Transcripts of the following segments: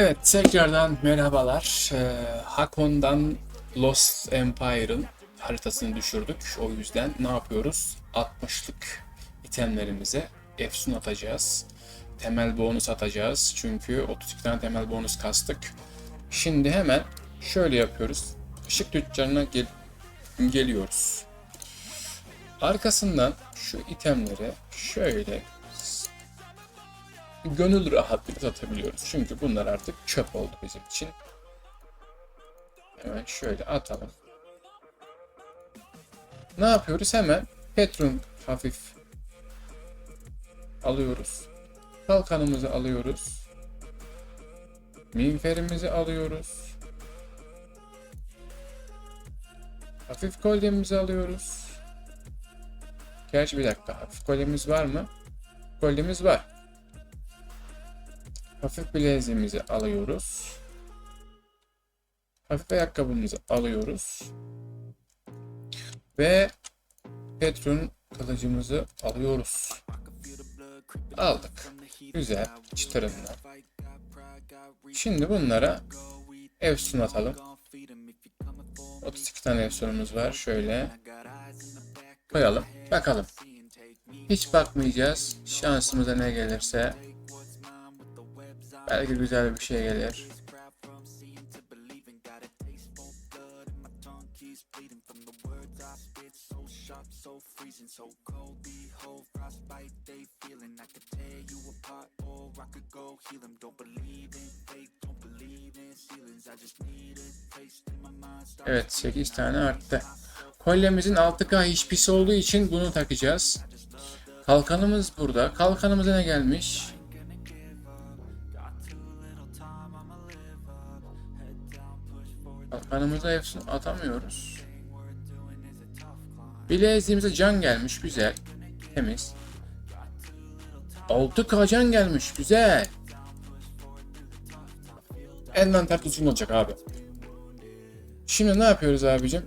Evet, tekrardan merhabalar. Ee, Hakon'dan Lost Empire'ın haritasını düşürdük. O yüzden ne yapıyoruz? 60'lık itemlerimize efsun atacağız. Temel bonus atacağız. Çünkü 32 tane temel bonus kastık. Şimdi hemen şöyle yapıyoruz. Işık tüccarına gel geliyoruz. Arkasından şu itemleri şöyle gönül rahatlığıyla satabiliyoruz. Çünkü bunlar artık çöp oldu bizim için. Hemen şöyle atalım. Ne yapıyoruz? Hemen Petrun hafif alıyoruz. Kalkanımızı alıyoruz. Minferimizi alıyoruz. Hafif kolyemizi alıyoruz. Gerçi bir dakika. Hafif kolyemiz var mı? Kolyemiz var. Hafif bileziğimizi alıyoruz. Hafif ayakkabımızı alıyoruz. Ve Petrun kılıcımızı alıyoruz. Aldık. Güzel. Çıtırından. Şimdi bunlara efsun atalım. 32 tane efsunumuz var. Şöyle koyalım. Bakalım. Hiç bakmayacağız. Şansımıza ne gelirse Belki güzel bir şey gelir. Evet 8 tane arttı. Kolyemizin 6K HP'si olduğu için bunu takacağız. Kalkanımız burada. Kalkanımıza ne gelmiş? Kalkanımıza hepsini atamıyoruz. Bileziğimize can gelmiş. Güzel. Temiz. 6K can gelmiş. Güzel. Envanter olacak abi. Şimdi ne yapıyoruz abicim?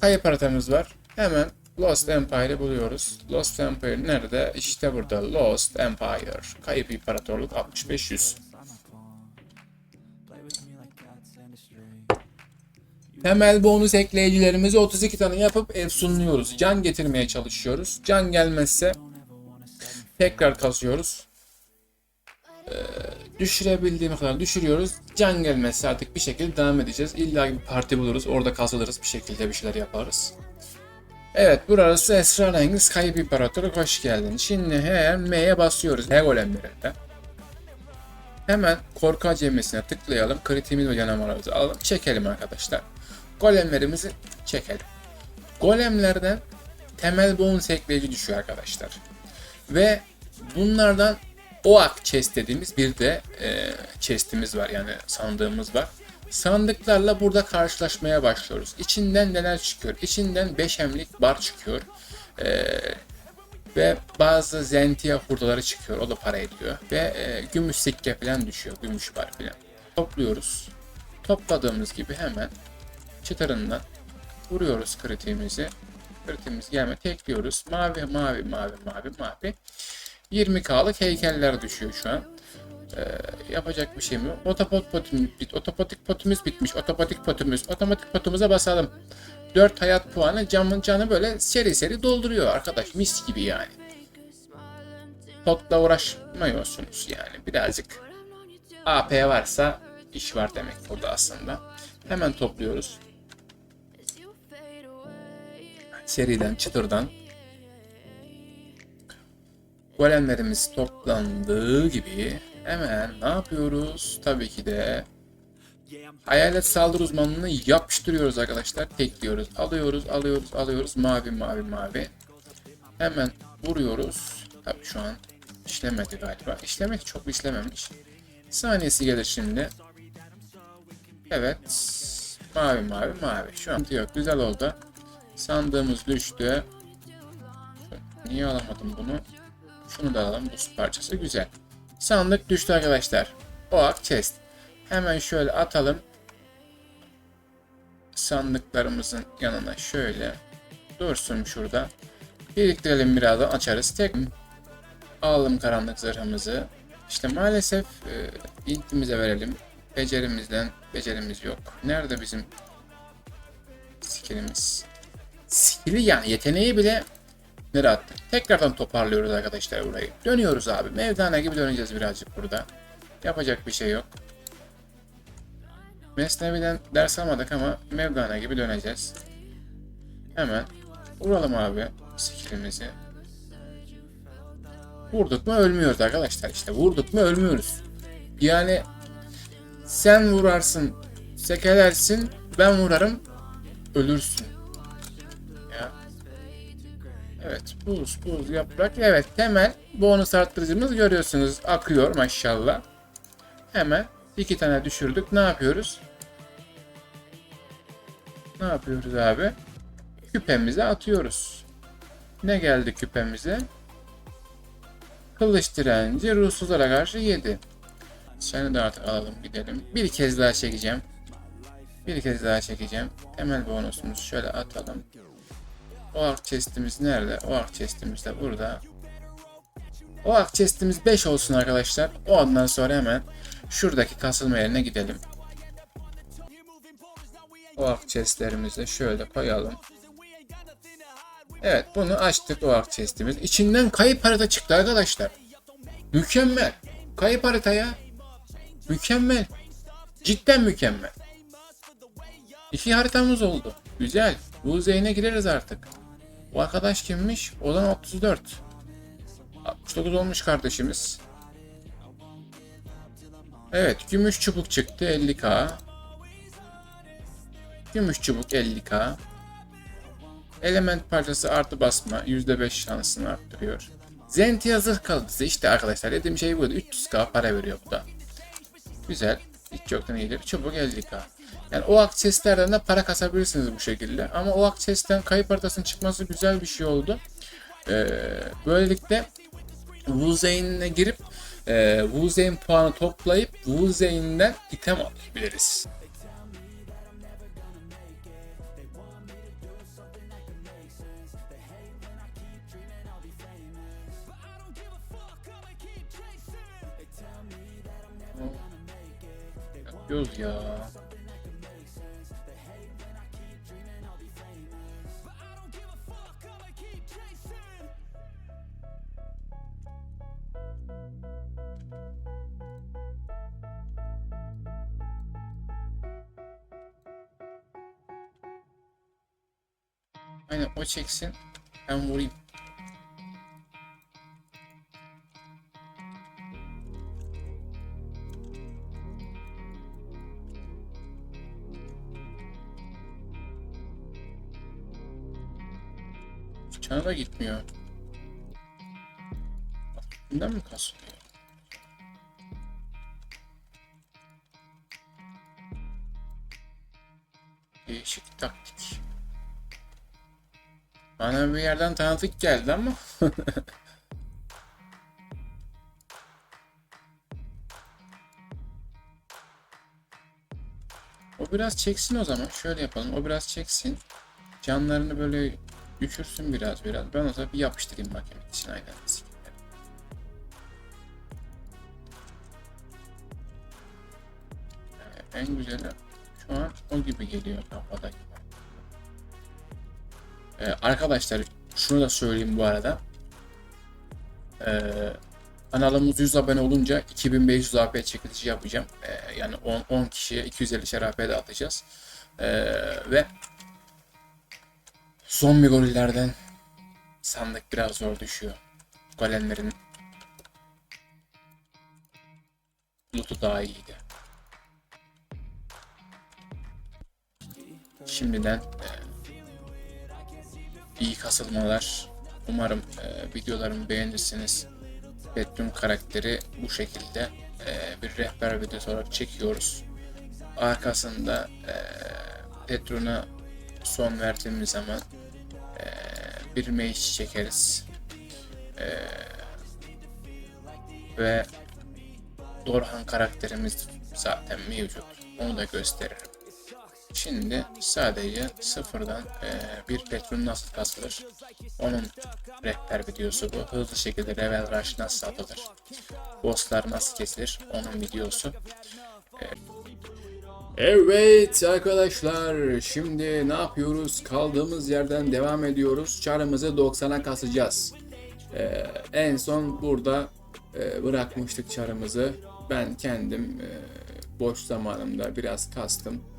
Kayıp haritamız var. Hemen Lost Empire'ı buluyoruz. Lost Empire nerede? İşte burada. Lost Empire. Kayıp İmparatorluk 6500. Temel bonus ekleyicilerimizi 32 tane yapıp efsunluyoruz. Can getirmeye çalışıyoruz. Can gelmezse tekrar kasıyoruz. Ee, düşürebildiğimiz kadar düşürüyoruz. Can gelmezse artık bir şekilde devam edeceğiz. İlla bir parti buluruz. Orada kasılırız. Bir şekilde bir şeyler yaparız. Evet burası Esrarengiz Kayıp İmparatoru hoş geldin. Şimdi hemen M'ye basıyoruz. H golemlerinde. Hemen korku acemesine tıklayalım. Kritiğimiz ve canavarımızı alalım. Çekelim arkadaşlar. Golemlerimizi çekelim. Golemlerden temel bonus ekleyici düşüyor arkadaşlar. Ve bunlardan OAK chest dediğimiz bir de e, chestimiz var yani sandığımız var. Sandıklarla burada karşılaşmaya başlıyoruz. İçinden neler çıkıyor? İçinden 5 emlik bar çıkıyor. E, ve bazı zentia hurdaları çıkıyor. O da para ediyor. Ve e, gümüş sikke falan düşüyor. Gümüş bar falan. Topluyoruz. Topladığımız gibi hemen çıtırından vuruyoruz kritiğimizi. Kritimiz gelme tekliyoruz. Mavi mavi mavi mavi mavi. 20k'lık heykeller düşüyor şu an. Ee, yapacak bir şey mi? Otopot potimiz bit. Otomatik potimiz bitmiş. Otomatik potimiz. Otomatik potumuza basalım. 4 hayat puanı camın canı böyle seri seri dolduruyor arkadaş. Mis gibi yani. Potla uğraşmıyorsunuz yani. Birazcık AP varsa iş var demek burada aslında. Hemen topluyoruz. Seriden, çıtırdan. Golemlerimiz toplandığı gibi hemen ne yapıyoruz? Tabii ki de hayalet saldırı uzmanlığını yapıştırıyoruz arkadaşlar. Tekliyoruz. Alıyoruz, alıyoruz, alıyoruz. Mavi, mavi, mavi. Hemen vuruyoruz. Tabii şu an işlemedi galiba. İşlemek çok işlememiş. Saniyesi gelir şimdi. Evet. Mavi, mavi, mavi. Şu an yok. Güzel oldu. Sandığımız düştü. Niye alamadım bunu? Şunu da alalım. Buz parçası güzel. Sandık düştü arkadaşlar. Oak chest. Hemen şöyle atalım. Sandıklarımızın yanına şöyle dursun şurada. Biriktirelim birazdan açarız. Tek alalım karanlık zırhımızı. İşte maalesef e, intimize verelim. Becerimizden becerimiz yok. Nerede bizim skillimiz? Skilli yani yeteneği bile nereye attık? Tekrardan toparlıyoruz arkadaşlar burayı. Dönüyoruz abi. Mevdana gibi döneceğiz birazcık burada. Yapacak bir şey yok. Mesnevi'den ders almadık ama Mevdana gibi döneceğiz. Hemen vuralım abi skillimizi. Vurduk mu ölmüyoruz arkadaşlar işte. Vurduk mu ölmüyoruz. Yani sen vurarsın, sekelersin, ben vurarım, ölürsün. Evet, buz, buz, yaprak. Evet, hemen bonus arttırıcımız görüyorsunuz. Akıyor maşallah. Hemen iki tane düşürdük. Ne yapıyoruz? Ne yapıyoruz abi? Küpemize atıyoruz. Ne geldi küpemize? Kılıç direnci ruhsuzlara karşı 7. Seni de artık alalım gidelim. Bir kez daha çekeceğim. Bir kez daha çekeceğim. Temel bonusumuz şöyle atalım. O ark chest'imiz nerede? O ark chest'imiz de burada. O ark chest'imiz 5 olsun arkadaşlar. Ondan sonra hemen şuradaki kasılma yerine gidelim. O ark chest'lerimizi de şöyle koyalım. Evet bunu açtık o ark chest'imiz. İçinden kayıp harita çıktı arkadaşlar. Mükemmel. Kayıp harita ya. Mükemmel. Cidden mükemmel. İki haritamız oldu. Güzel. Bu zeyne gireriz artık. Bu arkadaş kimmiş? Olan 34. 69 olmuş kardeşimiz. Evet. Gümüş çubuk çıktı 50k. Gümüş çubuk 50k. Element parçası artı basma %5 şansını arttırıyor. Zentia zırh kalıcısı işte arkadaşlar dediğim şey buydu. 300k para veriyor bu da. Güzel. Hiç yoktan iyidir. Çubuk 50k. Yani o akseslerden de para kasabilirsiniz bu şekilde. Ama o aksesten kayıp haritasının çıkması güzel bir şey oldu. Ee, böylelikle Wuzeyn'e girip e, Wuzeyn puanı toplayıp Wuzeyn'den item alabiliriz. Yapıyoruz ya. Aynen o çeksin. Ben vurayım. Çana da gitmiyor. Bundan mı kasılıyor? Değişik taktik. Bana bir yerden tanıdık geldi ama. o biraz çeksin o zaman. Şöyle yapalım. O biraz çeksin. Canlarını böyle düşürsün biraz biraz. Ben o zaman bir yapıştırayım bakayım için aynen. En güzeli şu an o gibi geliyor kafadaki. Ee, arkadaşlar şunu da söyleyeyim bu arada. Ee, kanalımız 100 abone olunca 2500 AP çekilişi yapacağım. Ee, yani 10, 10 kişiye 250 AP dağıtacağız. Ee, ve son bir gollerden sandık biraz zor düşüyor. Golemlerin loot'u daha iyiydi. Şimdiden e, iyi kasılmalar. Umarım e, videolarımı beğenirsiniz. Bedroom karakteri bu şekilde e, bir rehber videosu olarak çekiyoruz. Arkasında e, Petron'a son verdiğimiz zaman e, bir mage çekeriz. E, ve Dorhan karakterimiz zaten mevcut. Onu da gösteririm. Şimdi sadece sıfırdan e, bir petrol nasıl kasılır Onun rehber videosu bu. Hızlı şekilde level rush nasıl atılır? Bosslar nasıl kesilir? Onun videosu. Ee, Evet arkadaşlar şimdi ne yapıyoruz? Kaldığımız yerden devam ediyoruz. Çarımızı 90'a kasacağız. Ee, en son burada e, bırakmıştık çarımızı. Ben kendim e, boş zamanımda biraz kastım.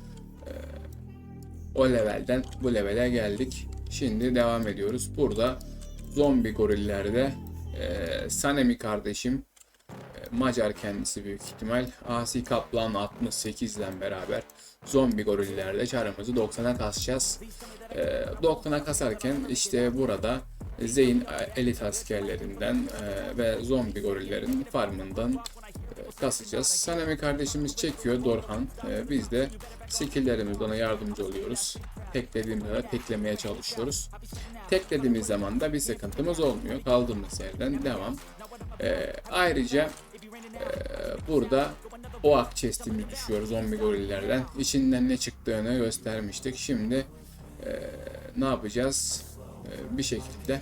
O levelden bu levele geldik. Şimdi devam ediyoruz. Burada zombi gorillerde e, Sanemi kardeşim e, Macar kendisi büyük ihtimal. Asi Kaplan 68 ile beraber zombi gorillerde çarımızı 90'a kasacağız. E, 90'a kasarken işte burada Zeyn elit askerlerinden e, ve zombi gorillerin farmından kasacağız. Sanemi kardeşimiz çekiyor Dorhan. E, biz de skilllerimizle ona yardımcı oluyoruz. Teklediğimizde de teklemeye çalışıyoruz. Teklediğimiz zaman da bir sıkıntımız olmuyor. Kaldığımız yerden devam. E, ayrıca e, burada oak chest'imiz düşüyor zombi gorillerden. İçinden ne çıktığını göstermiştik. Şimdi e, ne yapacağız? E, bir şekilde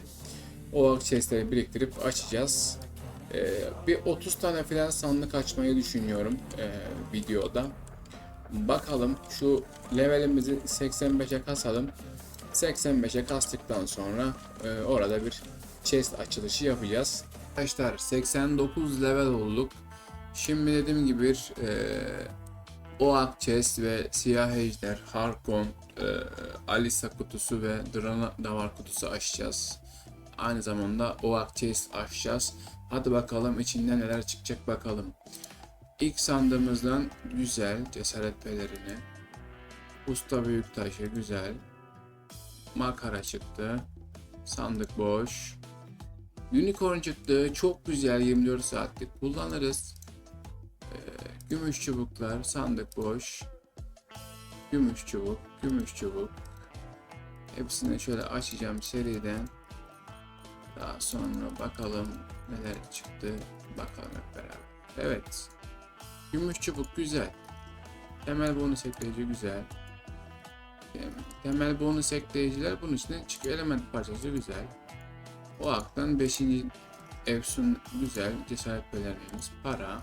oak chest'leri biriktirip açacağız. E, bir 30 tane falan sandık açmayı düşünüyorum e, videoda. Bakalım şu levelimizi 85'e kasalım. 85'e kastıktan sonra e, orada bir chest açılışı yapacağız. Arkadaşlar 89 level olduk. Şimdi dediğim gibi bir e, Oak Chest ve Siyah Ejder, Harkon, e, Alisa kutusu ve Drana Davar kutusu açacağız. Aynı zamanda Oak Chest açacağız. Hadi bakalım içinden neler çıkacak bakalım. İlk sandığımızdan güzel cesaret pelerini. Usta büyük taşı güzel. Makara çıktı. Sandık boş. Unicorn çıktı. Çok güzel 24 saatlik kullanırız. Ee, gümüş çubuklar. Sandık boş. Gümüş çubuk. Gümüş çubuk. Hepsini şöyle açacağım seriden. Daha sonra bakalım neler çıktı. Bakalım hep beraber. Evet. Gümüş çubuk güzel. Temel bonus ekleyici güzel. Temel bonus ekleyiciler bunun içine çıkıyor. Element parçası güzel. O aktan 5. Efsun güzel cesaret belirlememiz. Para,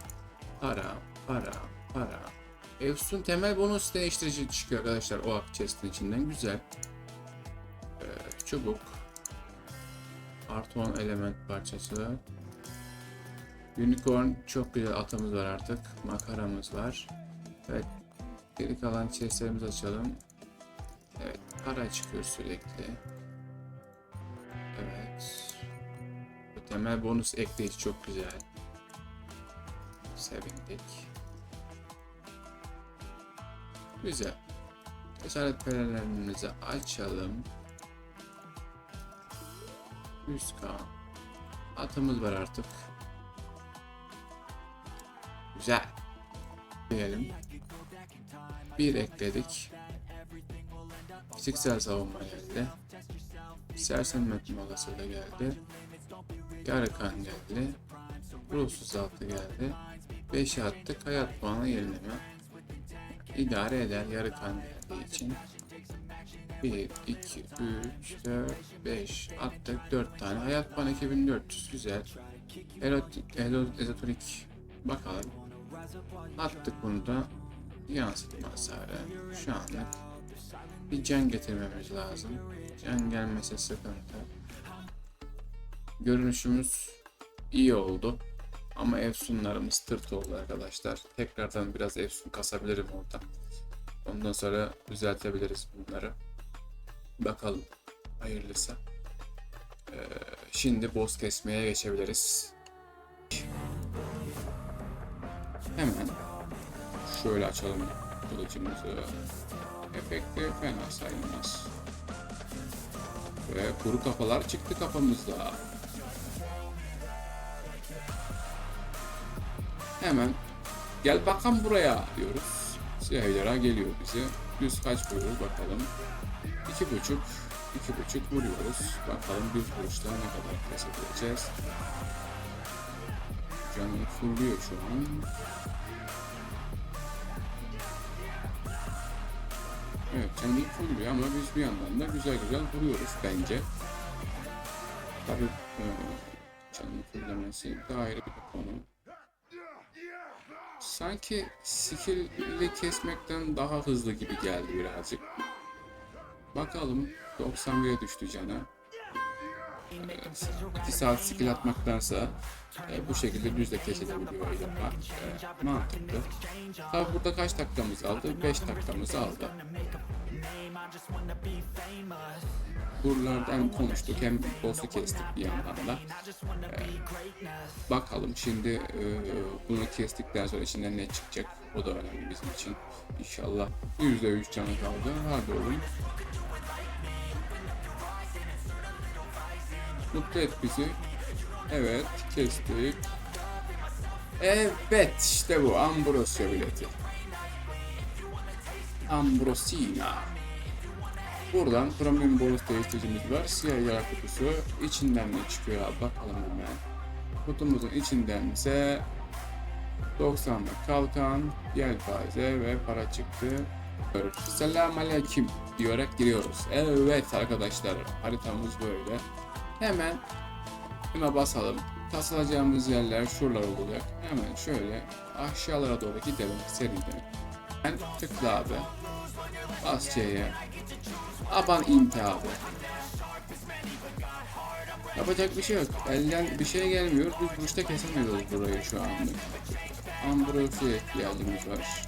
para, para, para. Efsun temel bonus değiştirici çıkıyor arkadaşlar o ak chest'in içinden. Güzel. Ee, çubuk. Artı 10 element parçası. Unicorn çok güzel atımız var artık. Makaramız var. Evet. Geri kalan chest'lerimizi açalım. Evet. Para çıkıyor sürekli. Evet. Bu temel bonus ekleyici çok güzel. Sevindik. Güzel. Cesaret pelelerimizi açalım. 100k. Atımız var artık. Güzel. Diyelim. Bir ekledik. Fiziksel savunma geldi. Sersemletme molası da geldi. Yarıkan geldi. Ruhsuz altı geldi. 5'e attık. Hayat puanı yenileme. İdare eder yarıkan geldiği için. 1, 2, 3, 4, 5 attık 4 tane. Hayat puanı 2400 güzel. Erotik, ezoterik bakalım. Attık bunu da yansıtma hasarı. Şu anlık bir can getirmemiz lazım. Can gelmesi sıkıntı. Görünüşümüz iyi oldu. Ama efsunlarımız tırt oldu arkadaşlar. Tekrardan biraz efsun kasabilirim orada. Ondan sonra düzeltebiliriz bunları. Bakalım. Hayırlısı. Ee, şimdi boss kesmeye geçebiliriz. Hemen şöyle açalım kılıcımızı. Efekti fena sayılmaz. Ve kuru kafalar çıktı kafamızda. Hemen gel bakalım buraya diyoruz. Siyahlara geliyor bize. Düz kaç vuruyoruz bakalım. İki buçuk, iki buçuk vuruyoruz. Bakalım bir vuruşta ne kadar kesebileceğiz. Canı fulluyor şu an. Evet canı fulluyor ama biz bir yandan da güzel güzel vuruyoruz bence. Tabii e, canlı fullemesi daire bir konu. Sanki skill'li kesmekten daha hızlı gibi geldi birazcık. Bakalım 91'e düştü cana. 2 saat skill atmaktansa e, bu şekilde düzle kesilebiliyor yapmak. E, mantıklı. Tabi burada kaç dakikamız aldı? 5 dakikamız aldı. Buralarda hem konuştuk hem boss'u kestik bir yandan da. E, bakalım şimdi e, bunu kestikten sonra içinden ne çıkacak? O da önemli bizim için. İnşallah %3 canı kaldı. Hadi oğlum. Mutlu et bizi. Evet, kestik. Evet, işte bu Ambrosio bileti. Ambrosina. Buradan premium bonus değiştiricimiz var. Siyah yara kutusu. İçinden ne çıkıyor bakalım hemen. Kutumuzun içinden ise 90'lık kalkan, yelpaze ve para çıktı. Selamun aleyküm diyerek giriyoruz. Evet arkadaşlar haritamız böyle. Hemen buna basalım. Kasılacağımız yerler şuralar olacak. Hemen şöyle aşağılara doğru gidelim seriden. Ben tıkla abi. Bas C'ye. Aban inti abi. Yapacak bir şey yok. Elden bir şey gelmiyor. Biz işte kesemiyoruz burayı şu anda. Ambrosi'ye ihtiyacımız var.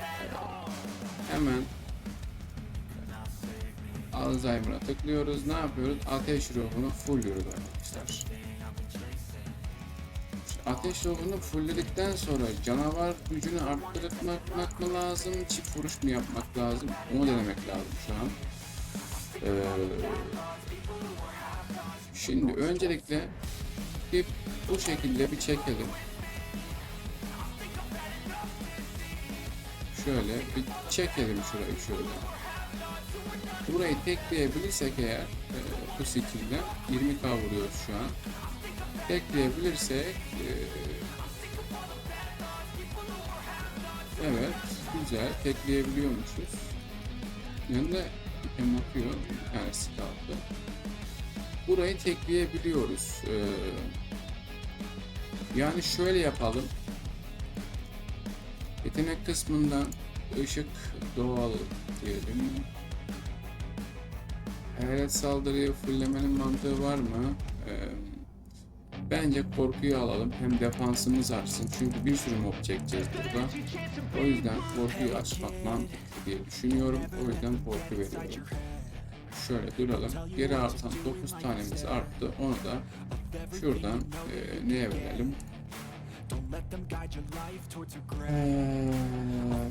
Ee, Hemen Alzheimer'a tıklıyoruz. Ne yapıyoruz? Ateş ruhunu fullüyoruz arkadaşlar. Ateş ruhunu fullledikten sonra canavar gücünü arttırmak mı lazım, çift vuruş mu yapmak lazım? Onu denemek lazım şu an. Ee, şimdi öncelikle bir bu şekilde bir çekelim. Şöyle bir çekelim şurayı şöyle. Burayı tekleyebilirsek eğer e, bu skill'den 20k vuruyoruz şu an. Tekleyebilirsek e, evet güzel tekleyebiliyormuşuz. Yanında hem bakıyor bir tanesi kaldı. Burayı tekleyebiliyoruz. E, yani şöyle yapalım. Yetenek kısmından ışık doğal diyelim. Hayalet saldırıyı fulllemenin mantığı var mı? Ee, bence korkuyu alalım. Hem defansımız artsın. Çünkü bir sürü mob çekeceğiz burada. O yüzden korkuyu açmak mantıklı diye düşünüyorum. O yüzden korku veriyorum. Şöyle duralım. Geri artan 9 tanemiz arttı. Onu da şuradan e, neye verelim? Ee,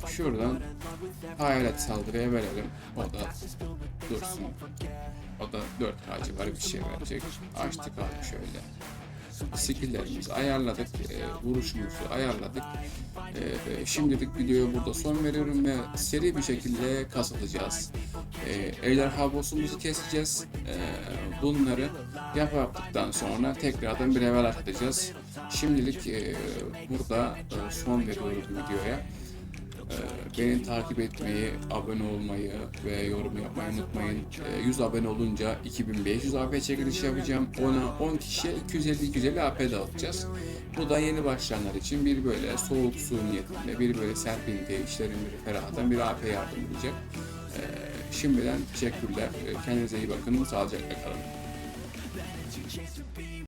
şuradan hayalet saldırıya verelim. O da dursun. O da 4 ağacı var bir şey verecek. Açtık abi şöyle. Skilllerimizi ayarladık. E, vuruşumuzu ayarladık. E, şimdilik videoya burada son veriyorum ve seri bir şekilde kasılacağız. E, ejderha boss'umuzu keseceğiz. E, bunları yap yaptıktan sonra tekrardan bir level atacağız. Şimdilik e, burada e, son veriyorum videoya. Ee, Beni takip etmeyi, abone olmayı ve yorum yapmayı unutmayın. Ee, 100 abone olunca 2500 AP çekiliş yapacağım. Ona 10 kişiye 250-250 AP dağıtacağız. Bu da yeni başlayanlar için bir böyle soğuk su niyetinde, bir böyle serpinti, işlerin bir ferahlatan bir AP yardım edecek. Ee, Şimdiden teşekkürler. Ee, Kendinize iyi bakın. Sağlıcakla kalın.